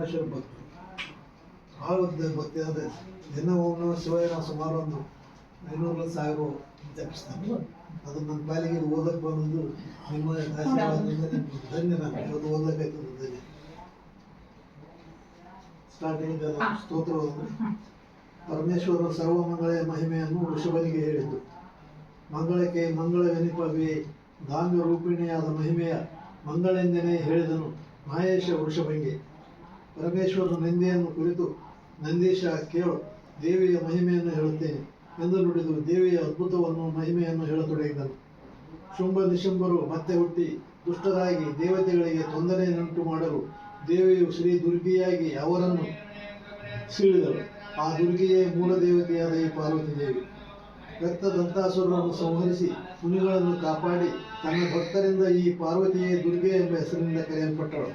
ಪರಮೇಶ್ವರ ಭಕ್ತಿ ಆಳದ ಭಕ್ತಿ ಅದೇ ದಿನ ಓಂ ಶಿವಯ್ಯ ಶಿವಾಯ ನಾವು ಸುಮಾರು ಒಂದು ಐನೂರು ಸಾವಿರ ಜಪಿಸ್ತಾನೆ ಅದು ನನ್ನ ಪಾಲಿಗೆ ಓದಕ್ಕೆ ಬಂದದ್ದು ನಿಮ್ಮ ಆಶೀರ್ವಾದದಿಂದ ಧನ್ಯ ನಾನು. ಇವತ್ತು ಧನ್ಯ. ಸ್ಟಾರ್ಟಿಂಗ್ ಸ್ತೋತ್ರ ಪರಮೇಶ್ವರ ಸರ್ವಮಂಗಳ ಮಹಿಮೆಯನ್ನು ಋಷಭನಿಗೆ ಹೇಳಿದ್ದು. ಮಂಗಳಕ್ಕೆ ಮಂಗಳ ವಿನಿಪವಿ ದಾಂಗ ರೂಪಿಣಿಯಾದ ಮಹಿಮೆಯ ಮಂಗಳೆಂದನೇ ಹೇಳಿದನು ಮಹೇಶ ವೃಷಭಂಗೆ ಪರಮೇಶ್ವರನ ನಿಂದೆಯನ್ನು ಕುರಿತು ನಂದೀಶ ಕೇಳು, ದೇವಿಯ ಮಹಿಮೆಯನ್ನು ಹೇಳುತ್ತೇನೆ ಎಂದು ನುಡಿದು ದೇವಿಯ ಅದ್ಭುತವನ್ನು ಮಹಿಮೆಯನ್ನು ಹೇಳತೊಡಗಿದನು. ಶುಂಭ ನಿಶುಂಭರು ಮತ್ತೆ ಹುಟ್ಟಿ ದುಷ್ಟರಾಗಿ ದೇವತೆಗಳಿಗೆ ತೊಂದರೆಯನ್ನುಂಟು ಮಾಡಲು ದೇವಿಯು ಶ್ರೀ ದುರ್ಗಿಯಾಗಿ ಅವರನ್ನು ಸೀಳಿದಳು. ಆ ದುರ್ಗಿಯೇ ಮೂಲ ದೇವತೆಯಾದ ಈ ಪಾರ್ವತಿ ದೇವಿ. ರಕ್ತ ದಂತಾಸುರರನ್ನು ಸಂಹರಿಸಿ ಮುನಿಗಳನ್ನು ಕಾಪಾಡಿ ತನ್ನ ಭಕ್ತರಿಂದ ಈ ಪಾರ್ವತಿಯೇ ದುರ್ಗೆ ಎಂಬ ಹೆಸರಿನಿಂದ ಕರೆಯಲ್ಪಟ್ಟಳು.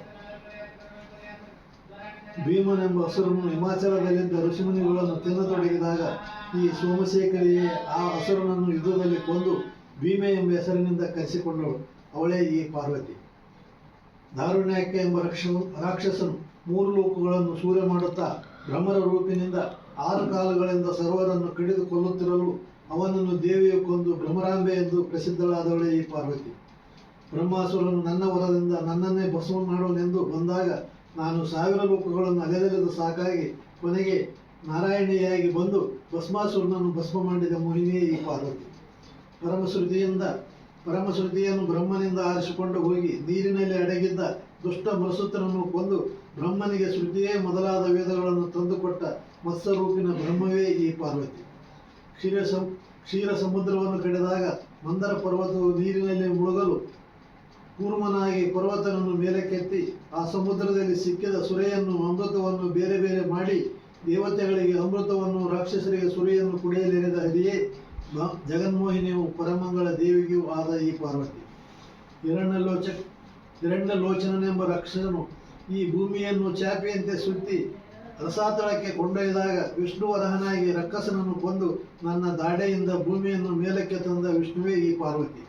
ಭೀಮನೆಂಬ ಅಸುರನು ಹಿಮಾಚಲದಲ್ಲಿದ್ದ ಋಷಿಮುನಿಗಳನ್ನು ತಿನ್ನತೊಡಗಿದಾಗ ಈ ಸೋಮಶೇಖರಿಯೇ ಆ ಹಸುರನನ್ನು ಯುದ್ಧದಲ್ಲಿ ಕೊಂದು ಭೀಮೆ ಎಂಬ ಹೆಸರಿನಿಂದ ಕರೆಸಿಕೊಂಡಳು. ಅವಳೇ ಈ ಪಾರ್ವತಿ. ದಾರುಣ್ಯಕ್ಕೆ ಎಂಬ ರಕ್ಷ ರಾಕ್ಷಸನು ಮೂರು ಲೋಕಗಳನ್ನು ಸೂರ್ಯ ಮಾಡುತ್ತಾ ಭ್ರಮರ ರೂಪಿನಿಂದ ಆರು ಕಾಲುಗಳಿಂದ ಸರ್ವರನ್ನು ಕಡಿದು ಕೊಲ್ಲುತ್ತಿರಲು ಅವನನ್ನು ದೇವಿಯು ಕೊಂದು ಭ್ರಮರಾಂಬೆ ಎಂದು ಪ್ರಸಿದ್ಧಳಾದವಳೇ ಈ ಪಾರ್ವತಿ. ಬ್ರಹ್ಮಾಸುರನು ನನ್ನ ವರದಿಂದ ನನ್ನನ್ನೇ ಭಸ್ಮ ಮಾಡುವನೆಂದು ಬಂದಾಗ ನಾನು ಸಾವಿರ ರೂಪಗಳನ್ನು ಅಲೆದೆಲೆದು ಸಾಕಾಗಿ ಕೊನೆಗೆ ನಾರಾಯಣಿಯಾಗಿ ಬಂದು ಭಸ್ಮಾಸುರನನ್ನು ಭಸ್ಮ ಮಾಡಿದ ಮೋಹಿನಿಯೇ ಈ ಪಾರ್ವತಿ. ಪರಮಶ್ರುತಿಯಿಂದ, ಪರಮಶ್ರುತಿಯನ್ನು ಬ್ರಹ್ಮನಿಂದ ಆರಿಸಿಕೊಂಡು ಹೋಗಿ ನೀರಿನಲ್ಲಿ ಅಡಗಿದ್ದ ದುಷ್ಟ ಮರಸುತ್ತರನ್ನು ಕೊಂದು ಬ್ರಹ್ಮನಿಗೆ ಶ್ರುತಿಯೇ ಮೊದಲಾದ ವೇದಗಳನ್ನು ತಂದುಕೊಟ್ಟ ಮತ್ಸ್ಯರೂಪಿನ ಬ್ರಹ್ಮವೇ ಈ ಪಾರ್ವತಿ. ಕ್ಷೀರ ಸಂ ಕ್ಷೀರ ಸಮುದ್ರವನ್ನು ಕಡಿದಾಗ ಮಂದರ ಪರ್ವತವು ನೀರಿನಲ್ಲಿ ಮುಳುಗಲು ಕೂರ್ಮನಾಗಿ ಪರ್ವತನನ್ನು ಮೇಲಕ್ಕೆತ್ತಿ ಆ ಸಮುದ್ರದಲ್ಲಿ ಸಿಕ್ಕಿದ ಸುರೆಯನ್ನು, ಅಮೃತವನ್ನು ಬೇರೆ ಬೇರೆ ಮಾಡಿ ದೇವತೆಗಳಿಗೆ ಅಮೃತವನ್ನು, ರಾಕ್ಷಸರಿಗೆ ಸುರೆಯನ್ನು ಕುಡಿಯಲೆರೆದ ಹರಿಯೇ ಜಗನ್ಮೋಹಿನಿಯು ಪರಮಂಗಳ ದೇವಿಗೂ ಆದ ಈ ಪಾರ್ವತಿ. ಹಿರಣ್ಯಲೋಚ ಹಿರಣ್ಯಲೋಚನನೆಂಬ ರಾಕ್ಷಸನು ಈ ಭೂಮಿಯನ್ನು ಚಾಪೆಯಂತೆ ಸುತ್ತಿ ರಸಾತಳಕ್ಕೆ ಕೊಂಡೊಯ್ದಾಗ ವಿಷ್ಣುವರಹನಾಗಿ ರಕ್ಕಸನನ್ನು ಕೊಂದು ನನ್ನ ದಾಡೆಯಿಂದ ಭೂಮಿಯನ್ನು ಮೇಲಕ್ಕೆ ತಂದ ವಿಷ್ಣುವೇ ಈ ಪಾರ್ವತಿ.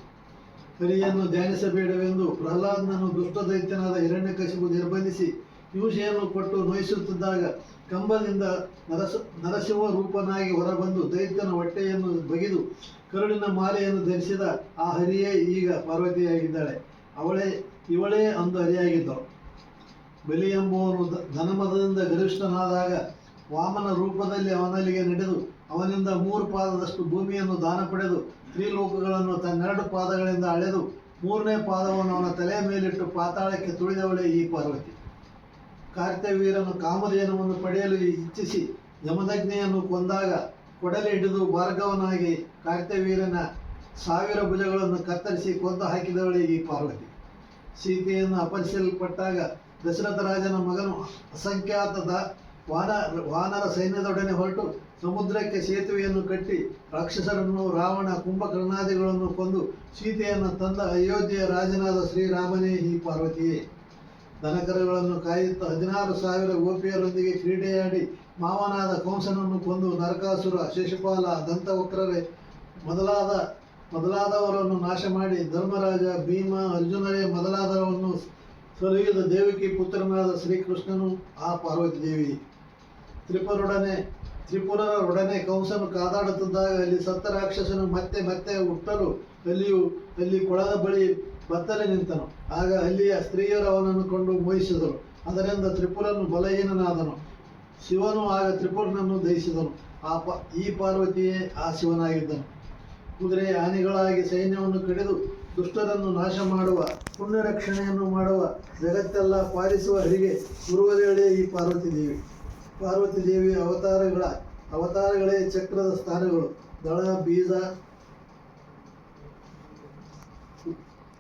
ಹರಿಯನ್ನು ಧ್ಯಾನಿಸಬೇಡವೆಂದು ಪ್ರಹ್ಲಾದನನ್ನು ದುಷ್ಟ ದೈತ್ಯನಾದ ಹಿರಣ್ಯಕಶಿಪು ನಿರ್ಬಂಧಿಸಿ ಹಿಂಸೆಯನ್ನು ಕೊಟ್ಟು ನೋಯಿಸುತ್ತಿದ್ದಾಗ ಕಂಬದಿಂದ ನರಸ, ನರಸಿಂಹ ರೂಪನಾಗಿ ಹೊರಬಂದು ದೈತ್ಯನ ಹೊಟ್ಟೆಯನ್ನು ಬಗೆದು ಕರುಳಿನ ಮಾಲೆಯನ್ನು ಧರಿಸಿದ ಆ ಹರಿಯೇ ಈಗ ಪಾರ್ವತಿಯಾಗಿದ್ದಾಳೆ. ಅವಳೇ, ಇವಳೇ ಅಂದು ಹರಿಯಾಗಿದ್ದಳು. ಬಲಿ ಎಂಬುವನು ಧನಮದದಿಂದ ಗರಿಷ್ಠನಾದಾಗ ವಾಮನ ರೂಪದಲ್ಲಿ ಅವನಲ್ಲಿಗೆ ನಡೆದು, ಅವನಿಂದ ಮೂರು ಪಾದದಷ್ಟು ಭೂಮಿಯನ್ನು ದಾನ ಪಡೆದು, ತ್ರಿಲೋಕಗಳನ್ನು ತನ್ನೆರಡು ಪಾದಗಳಿಂದ ಅಳೆದು, ಮೂರನೇ ಪಾದವನ್ನು ಅವನ ತಲೆಯ ಮೇಲಿಟ್ಟು ಪಾತಾಳಕ್ಕೆ ತುಳಿದವಳೆ ಈ ಪಾರ್ವತಿ. ಕಾರ್ತ್ಯವೀರನು ಕಾಮಧೇನವನ್ನು ಪಡೆಯಲು ಇಚ್ಛಿಸಿ ಯಮದಗ್ನಿಯನ್ನು ಕೊಂದಾಗ ಕೊಡಲಿ ಹಿಡಿದು ಭಾರ್ಗವನಾಗಿ ಕಾರ್ತ್ಯವೀರನ ಸಾವಿರ ಭುಜಗಳನ್ನು ಕತ್ತರಿಸಿ ಕೊಂದು ಹಾಕಿದವಳೆ ಈ ಪಾರ್ವತಿ. ಸೀತೆಯನ್ನು ಅಪರಿಸಲ್ಪಟ್ಟಾಗ ದಶರಥ ರಾಜನ ಮಗನು ಅಸಂಖ್ಯಾತ ದ- ವಾನ, ವಾನರ ಸೈನ್ಯದೊಡನೆ ಹೊರಟು ಸಮುದ್ರಕ್ಕೆ ಸೇತುವೆಯನ್ನು ಕಟ್ಟಿ ರಾಕ್ಷಸರನ್ನು, ರಾವಣ, ಕುಂಭಕರ್ಣಾದಿಗಳನ್ನು ಕೊಂದು ಸೀತೆಯನ್ನು ತಂದ ಅಯೋಧ್ಯೆಯ ರಾಜನಾದ ಶ್ರೀರಾಮನೇ ಈ ಪಾರ್ವತಿಯೇ. ದನಕರುಗಳನ್ನು ಕಾಯುತ್ತಾ ಹದಿನಾರು ಸಾವಿರ ಗೋಪಿಯರೊಂದಿಗೆ ಕ್ರೀಡೆಯಾಡಿ ಮಾವನಾದ ಕಂಸನನ್ನು ಕೊಂದು ನರಕಾಸುರ ಶಿಶುಪಾಲ ದಂತವಕ್ರರೇ ಮೊದಲಾದ, ಮೊದಲಾದವರನ್ನು ನಾಶ ಮಾಡಿ ಧರ್ಮರಾಜ, ಭೀಮ, ಅರ್ಜುನರೇ ಮೊದಲಾದವರನ್ನು ಸಲಹಿದ ದೇವಿಕಿ ಪುತ್ರನಾದ ಶ್ರೀಕೃಷ್ಣನು ಆ ಪಾರ್ವತಿ ದೇವಿ. ತ್ರಿಪುರೊಡನೆ, ತ್ರಿಪುರರೊಡನೆ ಕಂಸನು ಕಾದಾಡುತ್ತಿದ್ದಾಗ ಅಲ್ಲಿ ಸತ್ತ ರಾಕ್ಷಸನು ಮತ್ತೆ ಮತ್ತೆ ಹುಟ್ಟಲು ಅಲ್ಲಿಯೂ, ಅಲ್ಲಿ ಕೊಳದ ಬಳಿ ಬತ್ತಲೆ ನಿಂತನು. ಆಗ ಅಲ್ಲಿಯ ಸ್ತ್ರೀಯರು ಅವನನ್ನು ಕೊಂಡು ಮೋಹಿಸಿದರು. ಅದರಿಂದ ತ್ರಿಪುರನು ಬಲಹೀನನಾದನು. ಶಿವನು ಆಗ ತ್ರಿಪುರನನ್ನು ದಹಿಸಿದನು. ಆ ಪ, ಈ ಪಾರ್ವತಿಯೇ ಆ ಶಿವನಾಗಿದ್ದನು. ಕುದುರೆ ಹಾನಿಗಳಾಗಿ ಸೈನ್ಯವನ್ನು ಕಡಿದು ದುಷ್ಟರನ್ನು ನಾಶ ಮಾಡುವ ಪುಣ್ಯ ರಕ್ಷಣೆಯನ್ನು ಮಾಡುವ ಜಗತ್ತೆಲ್ಲ ಪಾಲಿಸುವ ಹರಿಗೆ ಗುರುವರೇಳೆ ಈ ಪಾರ್ವತಿ ದೇವಿ. ಪಾರ್ವತಿ ದೇವಿಯ ಅವತಾರಗಳ, ಅವತಾರಗಳೇ ಚಕ್ರದ ಸ್ಥಾನಗಳು. ದಳ, ಬೀಜ,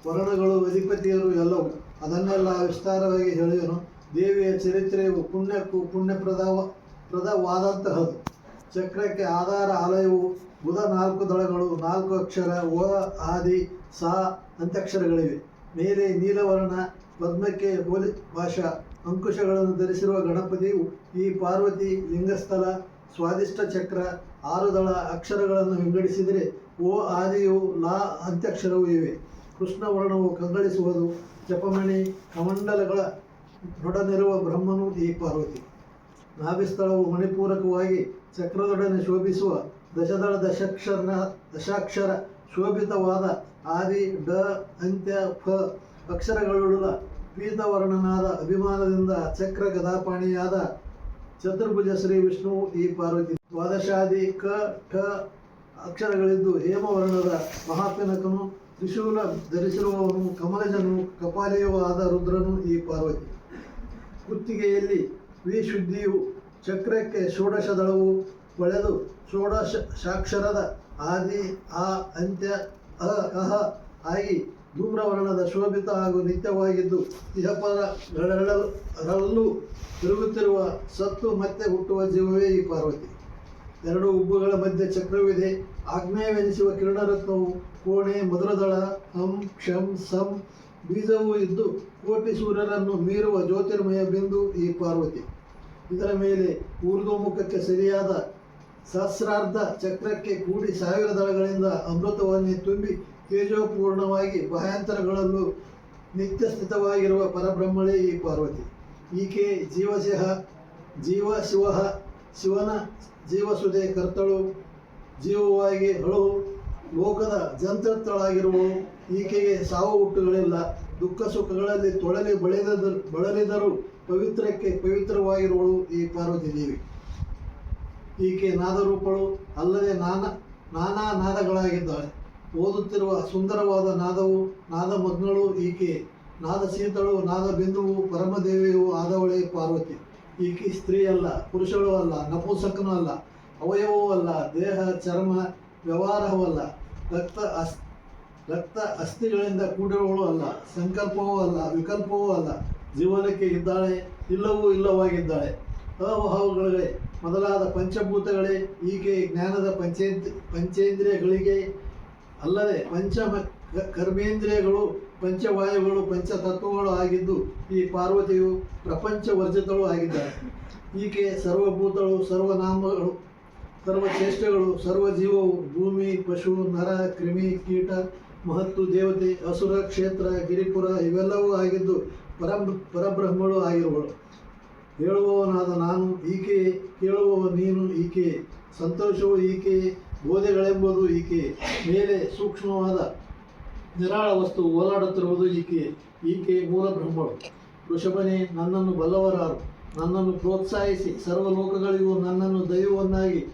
ವರ್ಣಗಳು, ಅಧಿಪತಿಯರು ಎಲ್ಲವೂ ಅದನ್ನೆಲ್ಲ ವಿಸ್ತಾರವಾಗಿ ಹೇಳುವನು ದೇವಿಯ ಚರಿತ್ರೆಯು ಪುಣ್ಯಕ್ಕೂ ಪುಣ್ಯಪ್ರದವ, ಪ್ರದವಾದಂತಹದು. ಚಕ್ರಕ್ಕೆ ಆಧಾರ ಆಲಯವು ಬುಧ ನಾಲ್ಕು ದಳಗಳು, ನಾಲ್ಕು ಅಕ್ಷರ, ಓ, ಆದಿ, ಸಾ, ಅಂತ್ಯಕ್ಷರಗಳಿವೆ. ಮೇಲೆ ನೀಲವರ್ಣ, ಪದ್ಮಕ್ಕೆ ಬೋಲಿ ಭಾಷಾ ಅಂಕುಶಗಳನ್ನು ಧರಿಸಿರುವ ಗಣಪತಿಯು ಈ ಪಾರ್ವತಿ ಲಿಂಗಸ್ಥಳ ಸ್ವಾದಿಷ್ಟ ಚಕ್ರ ಆರು ದಳ ಅಕ್ಷರಗಳನ್ನು ವಿಂಗಡಿಸಿದರೆ, ಓ ಆದಿಯು, ಲಾ ಅಂತ್ಯಕ್ಷರವೂ ಇವೆ. ಕೃಷ್ಣ ವರ್ಣವು ಕಂಗಳಿಸುವುದು ಜಪಮಣಿ ಕಮಂಡಲಗಳ ನೊಡನಿರುವ ಬ್ರಹ್ಮನು ಈ ಪಾರ್ವತಿ. ನಾಭಿಸ್ಥಳವು ಮಣಿಪೂರಕವಾಗಿ ಚಕ್ರದೊಡನೆ ಶೋಭಿಸುವ ದಶದಳ ದಶಕ್ಷರ ದಶಾಕ್ಷರ ಶೋಭಿತವಾದ ಆದಿ, ಡ, ಅಂತ್ಯ, ಫ ಅಕ್ಷರಗಳುಳ್ಳ ಪೀತವರ್ಣನಾದ ಅಭಿಮಾನದಿಂದ ಚಕ್ರ ಗದಾಪಾಣಿಯಾದ ಚತುರ್ಭುಜ ಶ್ರೀ ವಿಷ್ಣು ಈ ಪಾರ್ವತಿ ದ್ವಾದಶಾದಿ ಕ, ಠ ಅಕ್ಷರಗಳಿದ್ದು ಹೇಮವರ್ಣದ ಮಹಾಪಿನಕನು ತ್ರಿಶೂಲ ಧರಿಸಿರುವವನು, ಕಮಲಜನು, ಕಪಾಲೆಯೂ ಆದ ರುದ್ರನು ಈ ಪಾರ್ವತಿ. ಕುತ್ತಿಗೆಯಲ್ಲಿ ವಿಶುದ್ಧಿಯು, ಚಕ್ರಕ್ಕೆ ಷೋಡಶ ದಳವು ಷೋಡಶ ಸಾಕ್ಷರದ ಆದಿ, ಆ, ಅಂತ್ಯ ಅಹ ಆಗಿ ಧೂಮ್ರವರ್ಣದ ಶೋಭಿತ ಹಾಗೂ ನಿತ್ಯವಾಗಿದ್ದು ಇಹಪರಗಳೆರಡರಲ್ಲೂ ತಿರುಗುತ್ತಿರುವ ಸತ್ತು ಮತ್ತೆ ಹುಟ್ಟುವ ಜೀವವೇ ಈ ಪಾರ್ವತಿ. ಎರಡು ಉಬ್ಬುಗಳ ಮಧ್ಯೆ ಚಕ್ರವಿದೆ ಆಗ್ನೇಯವೆನಿಸುವ ಕಿರಣರತ್ನವು ಕೋಣೆ, ಮಧುರದಳ, ಹಂ, ಕ್ಷಂ, ಸಂ ಬೀಜವೂ ಇದ್ದು, ಕೋಟಿ ಸೂರ್ಯರನ್ನು ಮೀರುವ ಜ್ಯೋತಿರ್ಮಯ ಬಿಂದು ಈ ಪಾರ್ವತಿ. ಇದರ ಮೇಲೆ ಊರ್ಧ್ವಮುಖಕ್ಕೆ ಸರಿಯಾದ ಸಹಸ್ರಾರ್ಧ ಚಕ್ರಕ್ಕೆ ಕೂಡಿ ಸಾವಿರ ದಳಗಳಿಂದ ಅಮೃತವನ್ನೇ ತುಂಬಿ ತೇಜೋಪೂರ್ಣವಾಗಿ ಬಾಹ್ಯಾಂತರಗಳಲ್ಲೂ ನಿತ್ಯ ಸ್ಥಿತವಾಗಿರುವ ಪರಬ್ರಹ್ಮಳೇ ಈ ಪಾರ್ವತಿ. ಈಕೆ ಜೀವಶಿಹ ಜೀವ ಶಿವಹ ಶಿವನ ಜೀವಸುದೆ ಕರ್ತಳು. ಜೀವವಾಗಿ ಹಳು, ಲೋಕದ ಜಂತೃತ್ತಳಾಗಿರುವಳು. ಈಕೆಗೆ ಸಾವು ಹುಟ್ಟುಗಳಿಲ್ಲ. ದುಃಖ ಸುಖಗಳಲ್ಲಿ ತೊಳಲಿ ಬಳಿದ ಬಳಲಿದರೂ ಪವಿತ್ರಕ್ಕೆ ಪವಿತ್ರವಾಗಿರುವಳು ಈ ಪಾರ್ವತಿ ದೇವಿ. ಈಕೆ ನಾದರೂಪಳು. ಅಲ್ಲದೆ ನಾನಾ ನಾನಾ ನಾದಗಳಾಗಿದ್ದಾಳೆ. ಓದುತ್ತಿರುವ ಸುಂದರವಾದ ನಾದವು, ನಾದಮಗ್ನಳು ಈಕೆ. ನಾದ ಸೀತಳು ನಾದ ಬಿಂದುವು ಪರಮದೇವಿಯೂ ಆದವಳೆ ಪಾರ್ವತಿ. ಈಕೆ ಸ್ತ್ರೀ ಅಲ್ಲ ಪುರುಷಳು ಅಲ್ಲ, ನಪುಂಸಕನೂ ಅಲ್ಲ ಅವಯವವೂ ಅಲ್ಲ, ದೇಹ, ಚರ್ಮ, ವ್ಯವಹಾರವೂ ಅಲ್ಲ, ರಕ್ತ ಅಸ್, ರಕ್ತ ಅಸ್ಥಿಗಳಿಂದ ಕೂಡಿರುವಳು ಅಲ್ಲ, ಸಂಕಲ್ಪವೂ ಅಲ್ಲ, ವಿಕಲ್ಪವೂ ಅಲ್ಲ, ಜೀವನಕ್ಕೆ ಇದ್ದಾಳೆ, ಇಲ್ಲವೂ ಇಲ್ಲವಾಗಿದ್ದಾಳೆ. ಅವಹಾವಗಳೇ ಮೊದಲಾದ ಪಂಚಭೂತಗಳೇ, ಈಕೆ ಜ್ಞಾನದ ಪಂಚೇಂದ್ರ ಪಂಚೇಂದ್ರಿಯಗಳಿಗೆ ಅಲ್ಲದೆ ಪಂಚ ಕರ್ಮೇಂದ್ರಿಯಗಳು, ಪಂಚವಾಯುಗಳು, ಪಂಚತತ್ವಗಳು ಆಗಿದ್ದು ಈ ಪಾರ್ವತಿಯು ಪ್ರಪಂಚ ವರ್ಜಿತಳು ಆಗಿದ್ದಾರೆ. ಈಕೆ ಸರ್ವಭೂತಳು, ಸರ್ವನಾಮಗಳು ಸರ್ವಚ್ರೇಷ್ಠಗಳು ಸರ್ವ ಜೀವವು ಭೂಮಿ, ಪಶು, ನರ, ಕ್ರಿಮಿ, ಕೀಟ, ಮಹತ್ತು, ದೇವತೆ, ಅಸುರ, ಕ್ಷೇತ್ರ, ಗಿರಿಪುರ ಇವೆಲ್ಲವೂ ಆಗಿದ್ದು ಪರಂ ಪರಬ್ರಹ್ಮಗಳು ಆಗಿರುವಳು. ಹೇಳುವವನಾದ ನಾನು, ಈಕೆ ಕೇಳುವವ ನೀನು, ಈಕೆ ಸಂತೋಷವು ಈಕೆ ಬೋಧೆಗಳೆಂಬುದು ಈಕೆ ಮೇಲೆ ಸೂಕ್ಷ್ಮವಾದ ನಿರಾಳ ವಸ್ತು ಓಲಾಡುತ್ತಿರುವುದು ಈಕೆ. ಈಕೆ ಮೂಲ ಬ್ರಹ್ಮಳು. ವೃಷಭನೇ ನನ್ನನ್ನು ಬಲ್ಲವರಾರು. ನನ್ನನ್ನು ಪ್ರೋತ್ಸಾಹಿಸಿ ಸರ್ವಲೋಕಗಳಿಗೂ ನನ್ನನ್ನು ದೈವವನ್ನಾಗಿ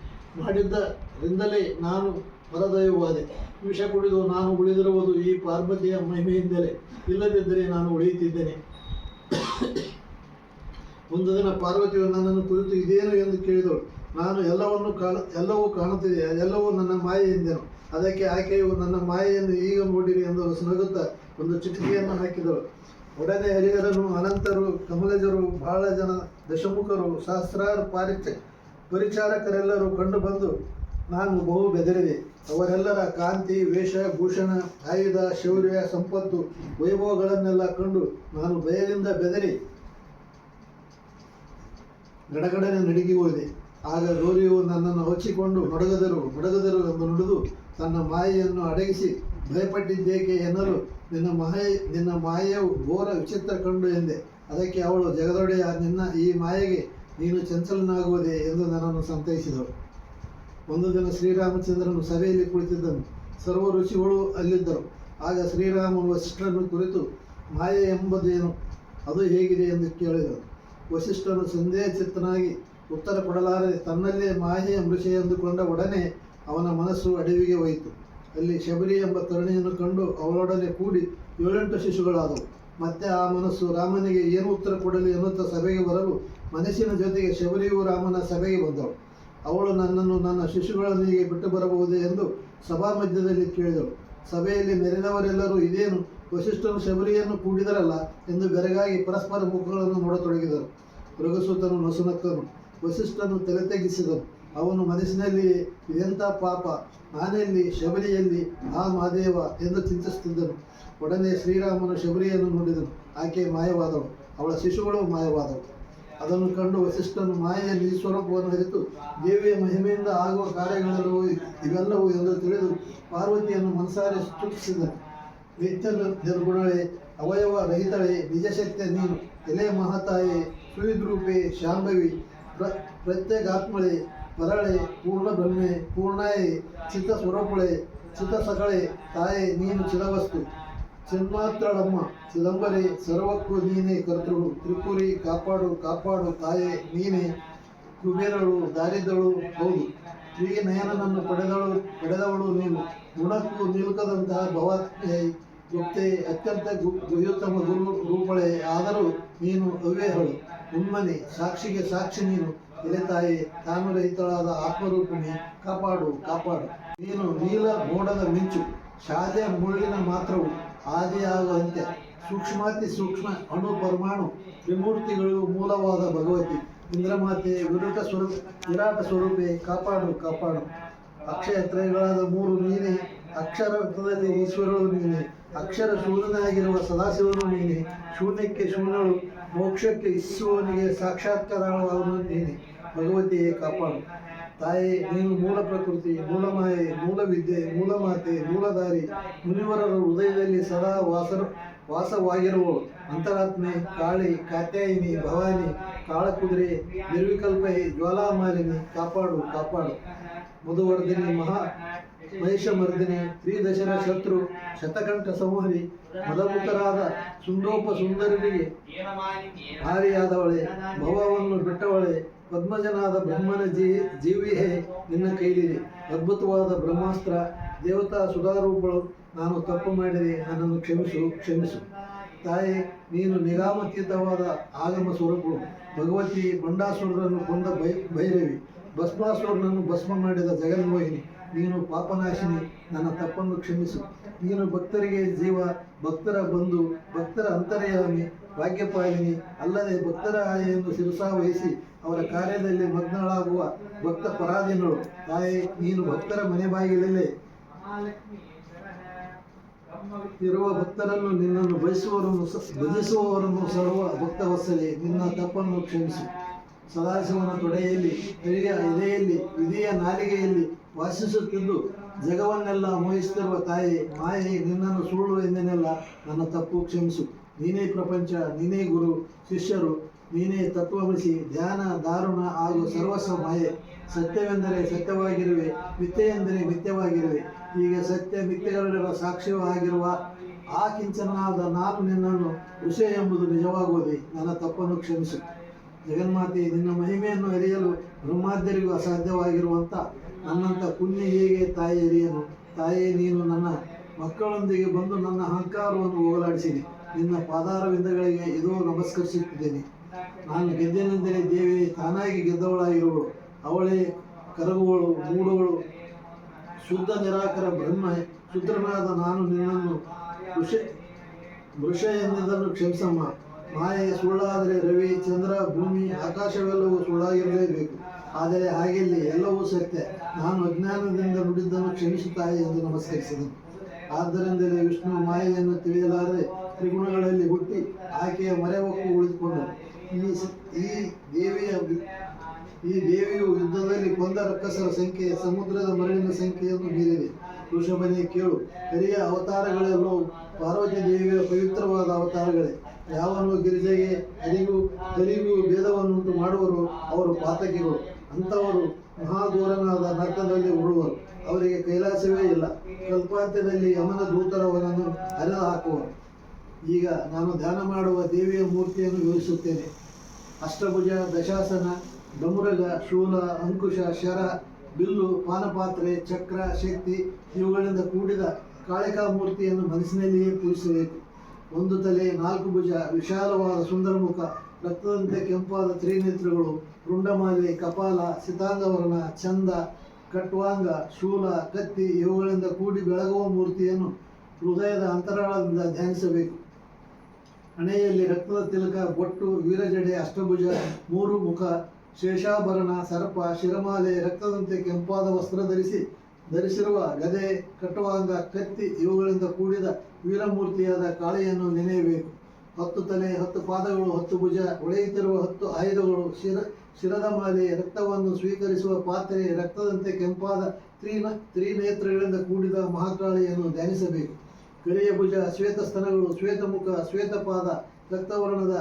ಮಾಡಿದ್ದರಿಂದಲೇ ನಾನು ಪರದೈವವಾದೆ ವಿಷ ಕುಡಿದು ನಾನು ಉಳಿದಿರುವುದು ಈ ಪಾರ್ವತಿಯ ಮಹಿಮೆಯಿಂದಲೇ. ಇಲ್ಲದಿದ್ದರೆ ನಾನು ಉಳಿಯುತ್ತಿದ್ದೇನೆ. ಒಂದು ದಿನ ಪಾರ್ವತಿಯು ನನ್ನನ್ನು ಕುರಿತು ಇದೇನು ಎಂದು ಕೇಳಿದಳು. ನಾನು ಎಲ್ಲವನ್ನು ಕಾಣ ಎಲ್ಲವೂ ಕಾಣುತ್ತಿದೆ ಎಲ್ಲವೂ ನನ್ನ ಮಾಯೆ ಎಂದೆನು ಅದಕ್ಕೆ ಆಕೆಯು ನನ್ನ ಮಾಯೆಯನ್ನು ಈಗ ನೋಡಿರಿ ಎಂದು ನಗುತ್ತಾ ಒಂದು ಚಿಟಿಕೆಯನ್ನು ಹಾಕಿದಳು. ಒಡನೆ ಹರಿಹರನು ಅನಂತರು, ಕಮಲಜರು ಬಹಳ ಜನ ದಶಮುಖರು, ಸಹಸ್ರಾರು ಪಾರಿಚ ಪರಿಚಾರಕರೆಲ್ಲರೂ ಕಂಡು ಬಂದು, ನಾನು ಬಹು ಬೆದರಿದೆ. ಅವರೆಲ್ಲರ ಕಾಂತಿ, ವೇಷ, ಭೂಷಣ, ಆಯುಧ, ಶೌರ್ಯ, ಸಂಪತ್ತು, ವೈಭವಗಳನ್ನೆಲ್ಲ ಕಂಡು ನಾನು ಭಯದಿಂದ ಬೆದರಿ ಗಡಗಡನೆ ನಡಿಗೆ ಹೋದೆ ಆಗ ಗೌರಿಯು ನನ್ನನ್ನು ಹೊಚ್ಚಿಕೊಂಡು ನೊಡಗದರು ನೊಡಗದರು ಎಂದು ನುಡಿದು ತನ್ನ ಮಾಯೆಯನ್ನು ಅಡಗಿಸಿ, ಭಯಪಟ್ಟಿದ್ದೇಕೆ ಎನ್ನಲು? ನಿನ್ನ ಮಾಯೆ, ನಿನ್ನ ಮಾಯೆಯು ಘೋರ ವಿಚಿತ್ರ ಕಂಡು ಎಂದೆ. ಅದಕ್ಕೆ ಅವಳು, ಜಗದೊಡೆಯ, ನಿನ್ನ ಈ ಮಾಯೆಗೆ ನೀನು ಚಂಚಲನಾಗುವುದೇ? ಎಂದು ನನ್ನನ್ನು ಸಂತೈಸಿದಳು. ಒಂದು ದಿನ ಶ್ರೀರಾಮಚಂದ್ರನು ಸಭೆಯಲ್ಲಿ ಕುಳಿತಿದ್ದನು. ಸರ್ವ ಋಷಿಗಳು ಅಲ್ಲಿದ್ದರು. ಆಗ ಶ್ರೀರಾಮನು ವಸಿಷ್ಠರನ್ನು ಕುರಿತು, ಮಾಯೆ ಎಂಬುದೇನು? ಅದು ಹೇಗಿದೆ? ಎಂದು ಕೇಳಿದನು. ವಸಿಷ್ಠನು ಸಂದೇಹಚಿತ್ತನಾಗಿ ಉತ್ತರ ಕೊಡಲಾರದೆ ತನ್ನಲ್ಲೇ ಮಾಯೆಯ ಮೃಷಿ ಎಂದುಕೊಂಡ ಒಡನೆ ಅವನ ಮನಸ್ಸು ಅಡವಿಗೆ ಹೋಯಿತು. ಅಲ್ಲಿ ಶಬರಿ ಎಂಬ ತರುಣಿಯನ್ನು ಕಂಡು ಅವಳೊಡನೆ ಕೂಡಿ ಏಳೆಂಟು ಶಿಶುಗಳಾದವು. ಮತ್ತೆ ಆ ಮನಸ್ಸು ರಾಮನಿಗೆ ಏನು ಉತ್ತರ ಕೊಡಲಿ ಎನ್ನುತ್ತಾ ಸಭೆಗೆ ಬರಲು ಮನಸ್ಸಿನ ಜೊತೆಗೆ ಶಬರಿಯು ರಾಮನ ಸಭೆಗೆ ಬಂದಳು. ಅವಳು ನನ್ನನ್ನು ನನ್ನ ಶಿಶುಗಳೊಂದಿಗೆ ಬಿಟ್ಟು ಬರಬಹುದೇ ಎಂದು ಸಭಾ ಮಧ್ಯದಲ್ಲಿ ಕೇಳಿದಳು. ಸಭೆಯಲ್ಲಿ ನೆರೆದವರೆಲ್ಲರೂ ಇದೇನು ವಸಿಷ್ಠನು ಶಬರಿಯನ್ನು ಕೂಡಿದರಲ್ಲ ಎಂದು ಬೆರಗಾಗಿ ಪರಸ್ಪರ ಮುಖಗಳನ್ನು ನೋಡತೊಡಗಿದರು. ಮೃಗಸೂತನು ನಸುನಕ್ಕನು, ವಸಿಷ್ಠನು ತಲೆ ತೆಗೆಸಿದನು ಅವನು ಮನಸ್ಸಿನಲ್ಲಿ ಇದೆಂಥ ಪಾಪ ನಾನೆಲ್ಲಿ ಶಬರಿಯಲ್ಲಿ, ಆ ಮಹಾದೇವ ಎಂದು ಚಿಂತಿಸುತ್ತಿದ್ದನು. ಒಡನೆ ಶ್ರೀರಾಮನು ಶಬರಿಯನ್ನು ನೋಡಿದನು. ಆಕೆ ಮಾಯವಾದವು ಅವಳ ಶಿಶುಗಳು ಮಾಯವಾದವು. ಅದನ್ನು ಕಂಡು ವಸಿಷ್ಠನು ಮಾಯೆಯ ನಿಸ್ವರೂಪವನ್ನು ಅರಿತು ದೇವಿಯ ಮಹಿಮೆಯಿಂದ ಆಗುವ ಕಾರ್ಯಗಳೆಲ್ಲವೂ ಇವೆಲ್ಲವೂ ಎಂದು ತಿಳಿದು ಪಾರ್ವತಿಯನ್ನು ಮನಸಾರೆ ಸ್ತುತಿಸಿದನು. ನಿತ್ಯ ನಿರ್ಗುಣಳೆ, ಅವಯವ ರಹಿತಳೆ, ನಿಜಶಕ್ತಿಯ ನೀನು. ಎಲೆ ಮಹಾತಾಯೆ ಸುವಿದ್ರೂಪೆ ಶಾಂಭವಿ, ಪ್ರ ಪ್ರತ್ಯೇಕಾತ್ಮಳೆ ಪರಳೆ, ಪೂರ್ಣ ಬ್ರಹ್ಮೆ, ಪೂರ್ಣಾಯೆ ಚಿತ್ತ ಸ್ವರೂಪಳೆ ಚಿತ್ತ ಸಕಳೆ ತಾಯೇ, ನೀನು ಚಿಲವಸ್ತು ಚಿನ್ಮಾತ್ರಳಮ್ಮ ಚಿದಂಬರೆ, ಸರ್ವಕ್ಕೂ ನೀನೇ ಕರ್ತೃ ತ್ರಿಪುರಿ, ಕಾಪಾಡು ಕಾಪಾಡು, ತಾಯೇ, ನೀನೇ ಕುಬೇರಳು ದಾರಿದಳು ಹೌದು. ಶ್ರೀ ನಯನನನ್ನು ಪಡೆದಳು, ಪಡೆದವಳು ನೀನು. ಗುಣಕ್ಕೂ ನಿಲುಕದಂತಹ ಭವಾತ್ಮೆಯೈ ಗುಪ್ತೆ ಅತ್ಯಂತ ಗುಹ್ಯೋತ್ತಮ ಗುರುತ್ತಮ ಗುರು ರೂಪಳೆ ಆದರೂ ನೀನು ಅವ್ಯಹಳು. ಉನ್ಮನೆ, ಸಾಕ್ಷಿಗೆ ಸಾಕ್ಷಿ ನೀನು. ಎಲೆತಾಯಿ ತಾನು ರಹಿತಳಾದ ಆತ್ಮರೂಪಿಣಿ, ಕಾಪಾಡು ಕಾಪಾಡು. ನೀನು ನೀಲ ಮೋಡದ ಮಿಂಚು, ಶಾಲೆ ಮುಳ್ಳಿನ ಮಾತ್ರವು ಆದಿಯಾಗುವಂತೆ ಸೂಕ್ಷ್ಮಾತಿ ಸೂಕ್ಷ್ಮ, ಅಣು ಪರಮಾಣು, ತ್ರಿಮೂರ್ತಿಗಳು ಮೂಲವಾದ ಭಗವತಿ. ಇಂದ್ರಮಾತೆ ವಿರಾಟ ಸ್ವರೂಪ, ವಿರಾಟ ಸ್ವರೂಪೆ, ಕಾಪಾಡು ಕಾಪಾಡು. ಅಕ್ಷಯ ತ್ರಯಗಳಾದ ಮೂರು ನೀನೆ ಅಕ್ಷರದಲ್ಲಿ ಈಶ್ವರಳು ನೀನೆ. ಅಕ್ಷರ ಶೂನ್ಯನಾಗಿರುವ ಸದಾಶಿವನು ನೀನೆ. ಶೂನ್ಯಕ್ಕೆ ಶೂನ್ಯಳು, ಮೋಕ್ಷಕ್ಕೆ ಇಸುವವನಿಗೆ ಸಾಕ್ಷಾತ್ಕಾರವನ್ನು ನೀನೆ ಭಗವತಿಯೇ ಕಾಪಾಡು. ತಾಯಿ ನೀನು ಮೂಲ ಪ್ರಕೃತಿ, ಮೂಲ ಮಾಯೆ, ಮೂಲ ವಿದ್ಯೆ, ಮೂಲ ಮೂಲದಾರಿ ಮುನಿವರರ ಹೃದಯದಲ್ಲಿ ಸದಾ ವಾಸರು, ವಾಸವಾಗಿರುವಳು. ಅಂತರಾತ್ಮೆ, ಕಾಳಿ, ಕಾತ್ಯಾಯಿನಿ, ಭವಾನಿ, ಕಾಳಕುದುರೆ, ನಿರ್ವಿಕಲ್ಪೆ, ಜ್ವಾಲಾಮಾಲಿನಿ, ಕಾಪಾಡು ಕಾಪಾಡು. ಮಧುವರ್ಧಿನಿ ಮಹಾ ಮಹಿಷಮರ್ದಿನಿ, ತ್ರಿದಶರ ಶತ್ರು, ಶತಕಂಠ ಸಂಹರಿ ಮದಮುಖರಾದ ಸುಂದೋಪ ಸುಂದರರಿಗೆ ಭಾರಿಯಾದವಳೆ, ಭವವನ್ನು ಬಿಟ್ಟವಳೆ, ಪದ್ಮಜನಾದ ಬ್ರಹ್ಮನ ಜೀ, ಜೀವಿಯೇ ನಿನ್ನ ಕೈಲಿದೆ ಅದ್ಭುತವಾದ ಬ್ರಹ್ಮಾಸ್ತ್ರ, ದೇವತಾ ಸುಧಾರೂಪಗಳು ನಾನು ತಪ್ಪು ಮಾಡಿದೆ, ನನ್ನನ್ನು ಕ್ಷಮಿಸು ಕ್ಷಮಿಸು. ತಾಯಿ, ನೀನು ನಿಗಾಮತೀತವಾದ ಆಗಮ ಸ್ವರೂಪಳು ಭಗವತಿ ಬಂಡಾಸುರರನ್ನು ಕೊಂದ ಭೈ, ಭೈರವಿ, ಭಸ್ಮಾಸುರನನ್ನು ಭಸ್ಮ ಮಾಡಿದ ಜಗನ್ಮೋಹಿನಿ, ನೀನು ಪಾಪನಾಶಿನಿ, ನನ್ನ ತಪ್ಪನ್ನು ಕ್ಷಮಿಸು. ನೀನು ಭಕ್ತರಿಗೆ ಜೀವ, ಭಕ್ತರ ಬಂಧು, ಭಕ್ತರ ಅಂತರ್ಯಾಮಿ ಭಾಗ್ಯಪಾಲಿನಿ ಅಲ್ಲದೆ ಭಕ್ತರ ಆಯೆಯನ್ನು ಶಿರಸಾವಹಿಸಿ ಅವರ ಕಾರ್ಯದಲ್ಲಿ ಮಗ್ನಳಾಗುವ ಭಕ್ತ ಪರಾಧೀನಳು. ತಾಯಿ, ನೀನು ಭಕ್ತರ ಮನೆ ಬಾಗಿಲಲ್ಲೇ ಇರುವ ಭಕ್ತರನ್ನು ನಿನ್ನನ್ನು ಬಯಸುವವರನ್ನು ಭಜಿಸುವವರನ್ನು ಸರ್ವ ಭಕ್ತವತ್ಸಲೆ. ನಿನ್ನ ತಪ್ಪನ್ನು ಕ್ಷಮಿಸು. ಸದಾಶಿವನ ತೊಡೆಯಲ್ಲಿ ಹಿರಿಯ ಎದೆಯಲ್ಲಿ, ವಿಧಿಯ ನಾಲಿಗೆಯಲ್ಲಿ ವಾಸಿಸುತ್ತಿದ್ದು, ಜಗವನ್ನೆಲ್ಲ ಮೋಹಿಸುತ್ತಿರುವ ತಾಯಿ, ಮಾಯೆ ನಿನ್ನನ್ನು ಸುಳ್ಳು ಎಂದನೆಲ್ಲ, ನನ್ನ ತಪ್ಪು ಕ್ಷಮಿಸು. ನೀನೇ ಪ್ರಪಂಚ, ನೀನೇ ಗುರು, ಶಿಷ್ಯರು, ನೀನೇ ತತ್ವಮಿಸಿ ಧ್ಯಾನ ದಾರುಣ ಹಾಗೂ ಸರ್ವಸ್ವ ಮಾಯೆ. ಸತ್ಯವೆಂದರೆ ಸತ್ಯವಾಗಿರುವೆ ಮಿಥ್ಯೆ ಎಂದರೆ ಮಿಥ್ಯವಾಗಿರುವೆ. ಹೀಗೆ ಸತ್ಯ ಮಿಥ್ಯಗಳೆರಡರ ಸಾಕ್ಷ್ಯವಾಗಿರುವ ಆ ಕಿಂಚನಾದ ನಾನು ನಿನ್ನನ್ನು ವಿಷಯ ಎಂಬುದು ನಿಜವಾಗುವುದೇ. ನನ್ನ ತಪ್ಪನ್ನು ಕ್ಷಮಿಸು. ಜಗನ್ಮಾತೆ, ನಿನ್ನ ಮಹಿಮೆಯನ್ನು ಅರಿಯಲು ಬ್ರಹ್ಮಾದ್ಯರಿಗೂ ಅಸಾಧ್ಯವಾಗಿರುವಂಥ ನನ್ನಂಥ ಪುಣ್ಯ ಹೇಗೆ ತಾಯಿ ಅರಿಯನು ತಾಯಿ, ನೀನು ನನ್ನ ಮಕ್ಕಳೊಂದಿಗೆ ಬಂದು ನನ್ನ ಅಹಂಕಾರವನ್ನು ಹೋಗಲಾಡಿಸಿದೆ ನಿನ್ನ ಪಾದಾರವಿಂದಗಳಿಗೆ ಇದೋ ನಮಸ್ಕರಿಸುತ್ತಿದ್ದೇನೆ. ನಾನು ಗೆದ್ದೆನೆಂದರೆ ದೇವಿ, ತಾನಾಗಿ ಗೆದ್ದವಳಾಗಿರುವಳು. ಅವಳೇ ಕರಗುಗಳು, ಮೂಡುಗಳು, ಶುದ್ಧ ನಿರಾಕರ ಬ್ರಹ್ಮ, ಶುದ್ರನಾದ ನಾನು ನಿನ್ನನ್ನು ಋಷ ವೃಷ ಎಂದದನ್ನು ಕ್ಷಮಿಸಮ್ಮ. ಮಾಯೆ ಸುಳ್ಳಾದರೆ ರವಿ, ಚಂದ್ರ, ಭೂಮಿ, ಆಕಾಶವೆಲ್ಲವೂ ಸುಳ್ಳಾಗಿರಲೇಬೇಕು. ಆದರೆ ಹಾಗೆಲ್ಲಿ ಎಲ್ಲವೂ ಸತ್ಯ. ನಾನು ಅಜ್ಞಾನದಿಂದ ನುಡಿದ್ದನ್ನು ಕ್ಷಮಿಸುತ್ತಾಯಿ ಎಂದು ನಮಸ್ಕರಿಸಿದನು. ಆದ್ದರಿಂದಲೇ ವಿಷ್ಣು ಮಾಯೆಯನ್ನು ತಿಳಿಯಲಾರದೆ ತ್ರಿಗುಣಗಳಲ್ಲಿ ಹುಟ್ಟಿ ಆಕೆಯ ಮರೆ ಒಕ್ಕು ಉಳಿದುಕೊಂಡನು. ಈ ಈ ದೇವಿಯ ಈ ದೇವಿಯು ಯುದ್ಧದಲ್ಲಿ ಕೊಂದ ರಕ್ಕಸರ ಸಂಖ್ಯೆ ಸಮುದ್ರದ ಮರಳಿನ ಸಂಖ್ಯೆಯನ್ನು ಮೀರಿದೆ. ವೃಷಭನೇ ಕೇಳು, ಹಿರಿಯ ಅವತಾರಗಳೆಲ್ಲವೂ ಪಾರ್ವತಿ ದೇವಿಯ ಪವಿತ್ರವಾದ ಅವತಾರಗಳೇ. ಯಾವನು ಗಿರಿಜೆಗೆ ಹರಿಗೂ ಹರಿಗೂ ಭೇದವನ್ನುಂಟು ಮಾಡುವರು ಅವರು ಪಾತಕಿಗಳು. ಅಂಥವರು ಮಹಾದೂರನಾದ ನರಕದಲ್ಲಿ ಉಳುವರು ಅವರಿಗೆ ಕೈಲಾಸವೇ ಇಲ್ಲ. ಕಲ್ಪಾಂತ್ಯದಲ್ಲಿ ಯಮನ ದೂತರವನನ್ನು ಹರಿದು ಹಾಕುವರು ಈಗ ನಾನು ಧ್ಯಾನ ಮಾಡುವ ದೇವಿಯ ಮೂರ್ತಿಯನ್ನು ವಿವರಿಸುತ್ತೇನೆ ಅಷ್ಟಭುಜ, ದಶಾಸನ ಡಮುರಗ, ಶೂಲ, ಅಂಕುಶ, ಶರ, ಬಿಲ್ಲು, ಪಾನಪಾತ್ರೆ, ಚಕ್ರ, ಶಕ್ತಿ ಇವುಗಳಿಂದ ಕೂಡಿದ ಕಾಳಿಕಾ ಮೂರ್ತಿಯನ್ನು ಮನಸ್ಸಿನಲ್ಲಿಯೇ ಪೂಜಿಸಬೇಕು ಒಂದು ತಲೆ, ನಾಲ್ಕು ಭುಜ, ವಿಶಾಲವಾದ ಸುಂದರ ಮುಖ ರಕ್ತದಂತೆ ಕೆಂಪಾದ ತ್ರಿನೇತ್ರಗಳು, ರುಂಡಮಾಲೆ, ಕಪಾಲ, ಸಿತಾಂಗವರ್ಣ, ಚಂದ, ಕಟ್ವಾಂಗ, ಶೂಲ, ಕತ್ತಿ ಇವುಗಳಿಂದ ಕೂಡಿ ಬೆಳಗುವ ಮೂರ್ತಿಯನ್ನು ಹೃದಯದ ಅಂತರಾಳದಿಂದ ಧ್ಯಾನಿಸಬೇಕು. ಹಣೆಯಲ್ಲಿ ರಕ್ತದ ತಿಲಕ, ಬೊಟ್ಟು, ವೀರಜಡೆ, ಅಷ್ಟಭುಜ, ಮೂರು ಮುಖ ಶೇಷಾಭರಣ, ಸರ್ಪ, ಶಿರಮಾಲೆ ರಕ್ತದಂತೆ ಕೆಂಪಾದ ವಸ್ತ್ರ ಧರಿಸಿ ಧರಿಸಿರುವ ಗದೆ, ಕಟ್ಟುವಾಂಗ, ಕತ್ತಿ ಇವುಗಳಿಂದ ಕೂಡಿದ ವೀರಮೂರ್ತಿಯಾದ ಕಾಳಿಯನ್ನು ನೆನೆಯಬೇಕು. ಹತ್ತು ತಲೆ, ಹತ್ತು ಪಾದಗಳು, ಹತ್ತು ಭುಜ ಒಳೆಯುತ್ತಿರುವ ಹತ್ತು ಆಯುಧಗಳು, ಶಿರ, ಶಿರದ ಮಾಲೆ ರಕ್ತವನ್ನು ಸ್ವೀಕರಿಸುವ ಪಾತ್ರೆ, ರಕ್ತದಂತೆ ಕೆಂಪಾದ ತ್ರೀನ, ತ್ರಿನೇತ್ರಗಳಿಂದ ಕೂಡಿದ ಮಹಾಕಾಳಿಯನ್ನು ಧ್ಯಾನಿಸಬೇಕು. ಕರಿಯ ಭುಜ ಶ್ವೇತ ಸ್ತನಗಳು ಶ್ವೇತಮುಖ, ಶ್ವೇತಪಾದ, ರಕ್ತವರ್ಣದ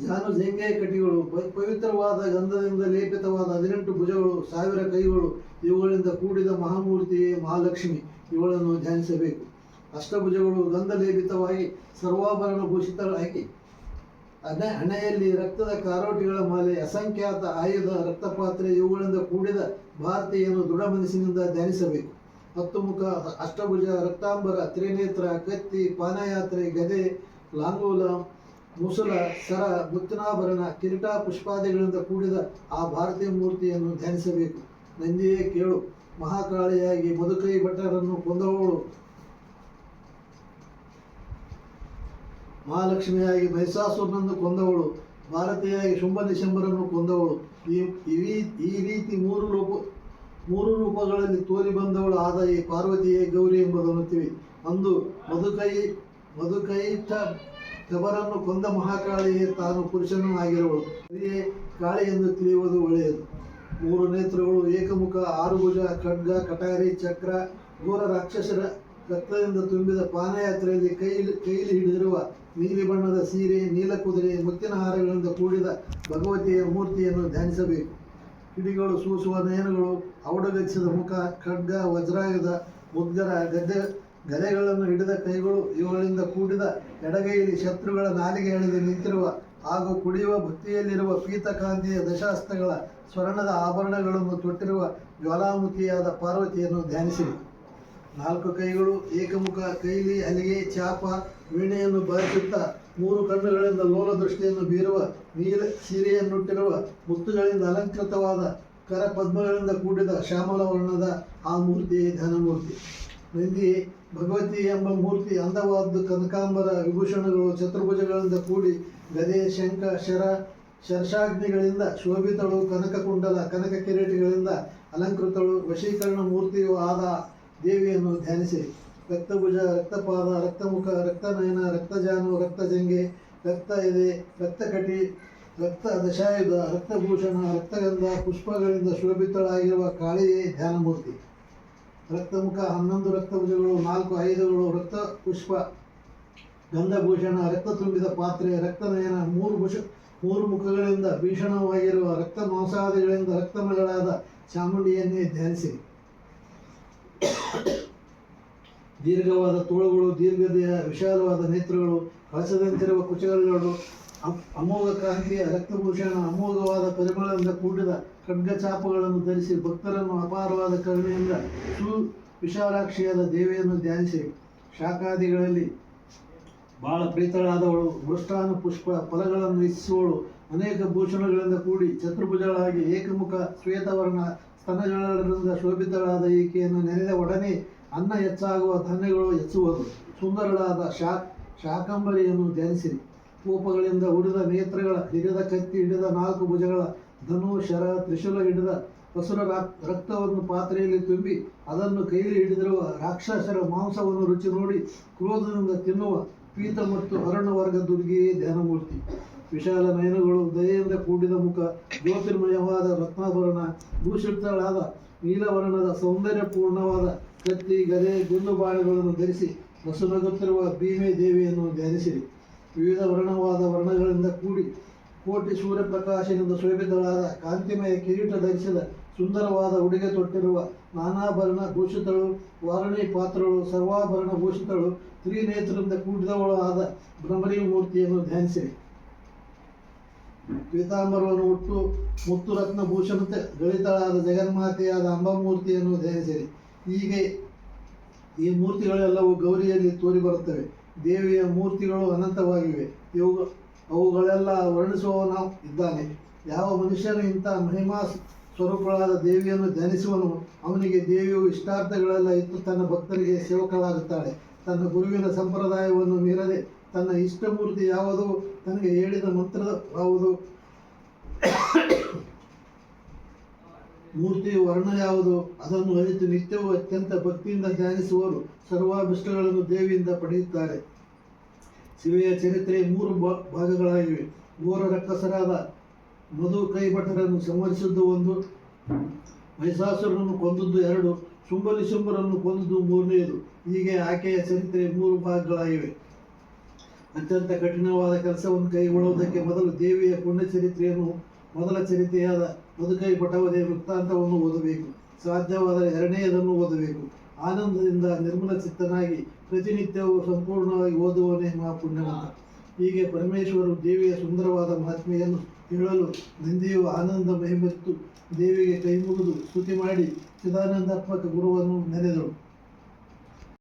ಜಾನು ಜಂಗೆ ಕಟಿಗಳು ಪವಿತ್ರವಾದ ಗಂಧದಿಂದ ಲೇಪಿತವಾದ ಹದಿನೆಂಟು ಭುಜಗಳು, ಸಾವಿರ ಕೈಗಳು, ಇವುಗಳಿಂದ ಕೂಡಿದ ಮಹಾಮೂರ್ತಿಯೇ ಮಹಾಲಕ್ಷ್ಮಿ. ಇವುಗಳನ್ನು ಧ್ಯಾನಿಸಬೇಕು. ಅಷ್ಟಭುಜಗಳು ಗಂಧ ಲೇಪಿತವಾಗಿ ಸರ್ವಾಭರಣ ಭೂಷಿತರಾಗಿ ಹಣೆ ಹಣೆಯಲ್ಲಿ ರಕ್ತದ ಕಾರೋಟಿಗಳ ಮಾಲೆ ಅಸಂಖ್ಯಾತ ಆಯುಧ, ರಕ್ತಪಾತ್ರೆ ಇವುಗಳಿಂದ ಕೂಡಿದ ಭಾರತೀಯನ್ನು ದೃಢ ಮನಸ್ಸಿನಿಂದ ಧ್ಯಾನಿಸಬೇಕು. ಹತ್ತು ಮುಖ ಅಷ್ಟಭುಜ, ರಕ್ತಾಂಬರ, ತ್ರಿನೇತ್ರ, ಕತ್ತಿ, ಪಾನಯಾತ್ರೆ, ಗದೆ, ಲಾಂಗೂಲ ಮುಸುಲ ಸರ ಮುತ್ತಿನಾಭರಣ ಕಿರೀಟ, ಪುಷ್ಪಾದಿಗಳಿಂದ ಕೂಡಿದ ಆ ಭಾರತೀಯ ಮೂರ್ತಿಯನ್ನು ಧ್ಯಾನಿಸಬೇಕು. ನಂದಿಯೇ ಕೇಳು, ಮಹಾಕಾಳಿಯಾಗಿ ಮಧುಕೈ ಭಟ್ಟರನ್ನು ಕೊಂದವಳು. ಮಹಾಲಕ್ಷ್ಮಿಯಾಗಿ ಮಹಿಷಾಸುರನನ್ನು ಕೊಂದವಳು. ಭಾರತೀಯಾಗಿ ಶುಂಭ ನಿಶಂಬರನ್ನು ಕೊಂದವಳು. ಈ ಈ ರೀತಿ ಮೂರು ರೂಪ, ಮೂರು ರೂಪಗಳಲ್ಲಿ ತೋರಿ ಬಂದವಳು ಆದ ಈ ಪಾರ್ವತಿಯೇ ಗೌರಿ ಎಂಬುದನ್ನು ತಿಳಿ ಅಂದು ಮಧುಕೈ, ಮಧುಕೈಠ ಕಬರನ್ನು ಕೊಂದ ಮಹಾಕಾಳಿಯೇ ತಾನು ಪುರುಷನೂ ಆಗಿರುವಳು ಅದೇ ಕಾಳಿ ಎಂದು ತಿಳಿಯುವುದು ಒಳ್ಳೆಯದು. ಮೂರು ನೇತ್ರಗಳು, ಏಕಮುಖ ಆರು ಭುಜ ಖಡ್ಗ, ಕಟಾರಿ, ಚಕ್ರ, ಘೋರ ರಾಕ್ಷಸರ ರಕ್ತದಿಂದ ತುಂಬಿದ ಪಾನಯಾತ್ರೆಯಲ್ಲಿ ಕೈಲಿ ಕೈಲಿ ಹಿಡಿದಿರುವ ನೀಲಿ ಬಣ್ಣದ ಸೀರೆ, ನೀಲ ಕುದುರೆ, ಮುತ್ತಿನ ಹಾರಗಳಿಂದ ಕೂಡಿದ ಭಗವತಿಯ ಮೂರ್ತಿಯನ್ನು ಧ್ಯಾನಿಸಬೇಕು. ಕಿಡಿಗಳು ಸೂಸುವ ನಯನಗಳು, ಔಡಗಚ್ಚಿದ ಮುಖ, ಖಡ್ಗ, ವಜ್ರಾಯುಧ ಮುದ್ಗರ ಗದ್ದೆ ಗದೆಗಳನ್ನು ಹಿಡಿದ ಕೈಗಳು ಇವುಗಳಿಂದ ಕೂಡಿದ ಎಡಗೈಲಿ ಶತ್ರುಗಳ ನಾಲಿಗೆ ಎಳೆದು ನಿಂತಿರುವ ಹಾಗೂ ಕುಡಿಯುವ ಭಕ್ತಿಯಲ್ಲಿರುವ ಪೀತಕಾಂತಿಯ ದಶಾಸ್ತ್ರಗಳ ಸ್ವರ್ಣದ ಆಭರಣಗಳನ್ನು ತೊಟ್ಟಿರುವ ಜ್ವಾಲಾಮುಖಿಯಾದ ಪಾರ್ವತಿಯನ್ನು ಧ್ಯಾನಿಸಿರಿ. ನಾಲ್ಕು ಕೈಗಳು ಏಕಮುಖ ಕೈಲಿ ಅಲಿಗೆ ಚಾಪ, ವೀಣೆಯನ್ನು ಬಾರಿಸುತ್ತಾ ಮೂರು ಕಣ್ಣುಗಳಿಂದ ಲೋಲ ದೃಷ್ಟಿಯನ್ನು ಬೀರುವ ನೀಲ ಸೀರೆಯನ್ನುಟ್ಟಿರುವ ಮುತ್ತುಗಳಿಂದ ಅಲಂಕೃತವಾದ ಕರ ಪದ್ಮಗಳಿಂದ ಕೂಡಿದ ಶ್ಯಾಮಲ ವರ್ಣದ ಆ ಮೂರ್ತಿಯೇ ಧನಮೂರ್ತಿ. ನಂದಿ ಭಗವತಿ ಎಂಬ ಮೂರ್ತಿ ಅಂದವಾದ್ದು ಕನಕಾಂಬರ ವಿಭೂಷಣಗಳು ಚತುರ್ಭುಜಗಳಿಂದ ಕೂಡಿ ಗದೆ, ಶಂಖ, ಶರ, ಶರ್ಷಾಗ್ನಿಗಳಿಂದ ಶೋಭಿತಳು ಕನಕ ಕುಂಡಲ ಕನಕ ಕಿರೀಟಗಳಿಂದ ಅಲಂಕೃತಳು, ವಶೀಕರಣ ಮೂರ್ತಿಯೂ ಆದ ದೇವಿಯನ್ನು ಧ್ಯಾನಿಸಿ. ರಕ್ತಭುಜ, ರಕ್ತಪಾದ, ರಕ್ತಮುಖ, ರಕ್ತನಯನ, ರಕ್ತಜಾನು, ರಕ್ತಜಂಗೆ ರಕ್ತ ಎದೆ ರಕ್ತಕಟಿ ರಕ್ತ ದಶಾಯುಧ ರಕ್ತಭೂಷಣ, ರಕ್ತಗಂಧ, ಪುಷ್ಪಗಳಿಂದ ಶೋಭಿತಳಾಗಿರುವ ಕಾಳಿಯೇ ಧ್ಯಾನಮೂರ್ತಿ. ರಕ್ತಮುಖ ಹನ್ನೊಂದು ರಕ್ತಭುಜಗಳು, ನಾಲ್ಕು ಆಯುಧಗಳು, ರಕ್ತ ಪುಷ್ಪ, ಗಂಧಭೂಷಣ, ರಕ್ತ ತುಂಬಿದ ಪಾತ್ರೆ ರಕ್ತನಯನ ಮೂರು ಭುಷ, ಮೂರು ಮುಖಗಳಿಂದ ಭೀಷಣವಾಗಿರುವ ರಕ್ತ ಮಾಂಸಾದಿಗಳಿಂದ ರಕ್ತಮಗಳಾದ ಚಾಮುಂಡಿಯನ್ನೇ ಧ್ಯಾನಿಸಿ. ದೀರ್ಘವಾದ ತೋಳುಗಳು ದೀರ್ಘದೇಹ ವಿಶಾಲವಾದ ನೇತ್ರಗಳು ಕಳಸದಂತಿರುವ ಕುಚಗಳು ಅಮೋಘ ಕಾಂತಿಯ ರಕ್ತಭೂಷಣ, ಅಮೋಘವಾದ ಪರಿಮಳದಿಂದ ಕೂಡಿದ ಖಡ್ಗಚಾಪಗಳನ್ನು ಧರಿಸಿ ಭಕ್ತರನ್ನು ಅಪಾರವಾದ ಕರುಣೆಯಿಂದ ಸು ವಿಶಾಲಾಕ್ಷಿಯಾದ ದೇವಿಯನ್ನು ಧ್ಯಾನಿಸಿ. ಶಾಖಾದಿಗಳಲ್ಲಿ ಬಹಳ ಪ್ರೀತಳಾದವಳು ಮೃಷ್ಟಾನು ಪುಷ್ಪ ಫಲಗಳನ್ನು ಇಚ್ಛಿಸುವಳು. ಅನೇಕ ಭೂಷಣಗಳಿಂದ ಕೂಡಿ ಚತುರ್ಭುಜಗಳಾಗಿ ಏಕಮುಖ ಶ್ವೇತವರ್ಣ ಸ್ತನಗಳಿಂದ ಶೋಭಿತಳಾದ ಈಕೆಯನ್ನು ನೆನೆದ ಒಡನೆ ಅನ್ನ ಹೆಚ್ಚಾಗುವ ಧಾನ್ಯಗಳು ಹೆಚ್ಚುವುದು. ಸುಂದರಳಾದ ಶಾ ಶಾಕಂಬರಿಯನ್ನು ಧ್ಯಾನಿಸಿರಿ. ಕೋಪಗಳಿಂದ ಉಡಿದ ನೇತ್ರಗಳ, ಹಿಡಿದ ಕತ್ತಿ, ಹಿಡಿದ ನಾಲ್ಕು ಭುಜಗಳ, ಧನು, ಶರ, ತ್ರಿಶೂಲ ಹಿಡಿದ ಹಸುರ ರಾಕ್- ರಕ್ತವನ್ನು ಪಾತ್ರೆಯಲ್ಲಿ ತುಂಬಿ ಅದನ್ನು ಕೈಲಿ ಹಿಡಿದಿರುವ ರಾಕ್ಷಸರ ಮಾಂಸವನ್ನು ರುಚಿ ನೋಡಿ ಕ್ರೋಧದಿಂದ ತಿನ್ನುವ ಪೀತ ಮತ್ತು ಅರಣ್ಯವರ್ಗ ದುರ್ಗಿಯೇ ಧ್ಯಾನಮೂರ್ತಿ. ವಿಶಾಲ ನಯನಗಳು ದಯೆಯಿಂದ ಕೂಡಿದ ಮುಖ, ಜ್ಯೋತಿರ್ಮಯವಾದ ರತ್ನಾಭರಣ ಭೂಷಿತಳಾದ ನೀಲವರ್ಣದ ಸೌಂದರ್ಯಪೂರ್ಣವಾದ ಕತ್ತಿ, ಗದೆ, ಗುಂಡು ಬಾಣಗಳನ್ನು ಧರಿಸಿ ನಸುನಗುತ್ತಿರುವ ಭೀಮೆ ದೇವಿಯನ್ನು ಧ್ಯಾನಿಸಿರಿ. ವಿವಿಧ ವರ್ಣವಾದ ವರ್ಣಗಳಿಂದ ಕೂಡಿ ಕೋಟಿ ಸೂರ್ಯಪ್ರಕಾಶದಿಂದ ಶೋಭಿತಳಾದ ಕಾಂತಿಮಯ ಕಿರೀಟ ಧರಿಸಿದ ಸುಂದರವಾದ ಉಡುಗೆ ತೊಟ್ಟಿರುವ ನಾನಾಭರಣ ಭೂಷಿತಳು ವಾರಣಿ ಪಾತ್ರಳು, ಸರ್ವಾಭರಣ ಭೂಷಿತಳು ತ್ರಿನೇತ್ರದಿಂದ ಕೂಡಿದವಳು ಆದ ಭ್ರಮರಿ ಮೂರ್ತಿಯನ್ನು ಧ್ಯಾನಿಸಿರಿ. ಪೀತಾಂಬರವನ್ನು ಹುಟ್ಟು ಮುತ್ತು ರತ್ನ ಭೂಷಣತೆ ಗಳಿತಳಾದ ಜಗನ್ಮಾತೆಯಾದ ಅಂಬಾಮೂರ್ತಿಯನ್ನು ಧ್ಯಾನಿಸಿರಿ. ಹೀಗೆ ಈ ಮೂರ್ತಿಗಳೆಲ್ಲವೂ ಗೌರಿಯಲ್ಲಿ ತೋರಿ ಬರುತ್ತವೆ ದೇವಿಯ ಮೂರ್ತಿಗಳು ಅನಂತವಾಗಿವೆ. ಇವು ಅವುಗಳೆಲ್ಲ ವರ್ಣಿಸುವವನ ಇದ್ದಾನೆ. ಯಾವ ಮನುಷ್ಯನು ಇಂಥ ಮಹಿಮಾ ಸ್ವರೂಪಗಳಾದ ದೇವಿಯನ್ನು ಧ್ಯಾನಿಸುವನು, ಅವನಿಗೆ ದೇವಿಯು ಇಷ್ಟಾರ್ಥಗಳೆಲ್ಲ ಇತ್ತು ತನ್ನ ಭಕ್ತರಿಗೆ ಸೇವಕಳಾಗುತ್ತಾಳೆ. ತನ್ನ ಗುರುವಿನ ಸಂಪ್ರದಾಯವನ್ನು ಮೀರದೆ ತನ್ನ ಇಷ್ಟಮೂರ್ತಿ ಯಾವುದು? ತನಗೆ ಹೇಳಿದ ಮಂತ್ರ ಯಾವುದು? ಮೂರ್ತಿಯ ವರ್ಣ ಯಾವುದು? ಅದನ್ನು ಅರಿತು ನಿತ್ಯವೂ ಅತ್ಯಂತ ಭಕ್ತಿಯಿಂದ ಧ್ಯಾನಿಸುವವರು ಸರ್ವಾಭಿಷ್ಟಗಳನ್ನು ದೇವಿಯಿಂದ ಪಡೆಯುತ್ತಾರೆ. ಶಿವೆಯ ಚರಿತ್ರೆ ಮೂರು ಭಾಗಗಳಾಗಿವೆ. ಘೋರ ರಕ್ಕಸರಾದ ಮಧು ಕೈಭಟರನ್ನು ಸಂಹರಿಸಿದ್ದು ಒಂದು, ಮಹಿಷಾಸುರನನ್ನು ಕೊಂದದ್ದು ಎರಡು, ಶುಂಭಲಿ ಶುಂಭರನ್ನು ಕೊಂದದ್ದು ಮೂರನೆಯದು. ಹೀಗೆ ಆಕೆಯ ಚರಿತ್ರೆ ಮೂರು ಭಾಗಗಳಾಗಿವೆ. ಅತ್ಯಂತ ಕಠಿಣವಾದ ಕೆಲಸವನ್ನು ಕೈಗೊಳ್ಳುವುದಕ್ಕೆ ಮೊದಲು ದೇವಿಯ ಪುಣ್ಯ ಚರಿತ್ರೆಯನ್ನು ಮೊದಲ ಚರಿತ್ರೆಯಾದ ಮಧುಕೈ ಪಟವದೇ ವೃತ್ತಾಂತವನ್ನು ಓದಬೇಕು. ಸಾಧ್ಯವಾದರೆ ಎರಡನೆಯದನ್ನು ಓದಬೇಕು. ಆನಂದದಿಂದ ನಿರ್ಮಲ ಚಿತ್ತನಾಗಿ ಪ್ರತಿನಿತ್ಯವೂ ಸಂಪೂರ್ಣವಾಗಿ ಓದುವವನೇ ಮಹಾಪುಣ್ಯವಂತ. ಹೀಗೆ ಪರಮೇಶ್ವರು ದೇವಿಯ ಸುಂದರವಾದ ಮಹಾತ್ಮೆಯನ್ನು ಹೇಳಲು ನಂದಿಯು ಆನಂದ ಮಹಿಮತ್ತು ದೇವಿಗೆ ಕೈಮುಗಿದು ಸ್ತುತಿ ಮಾಡಿ ಚಿದಾನಂದಾತ್ಮಕ ಗುರುವನ್ನು ನೆನೆದಳು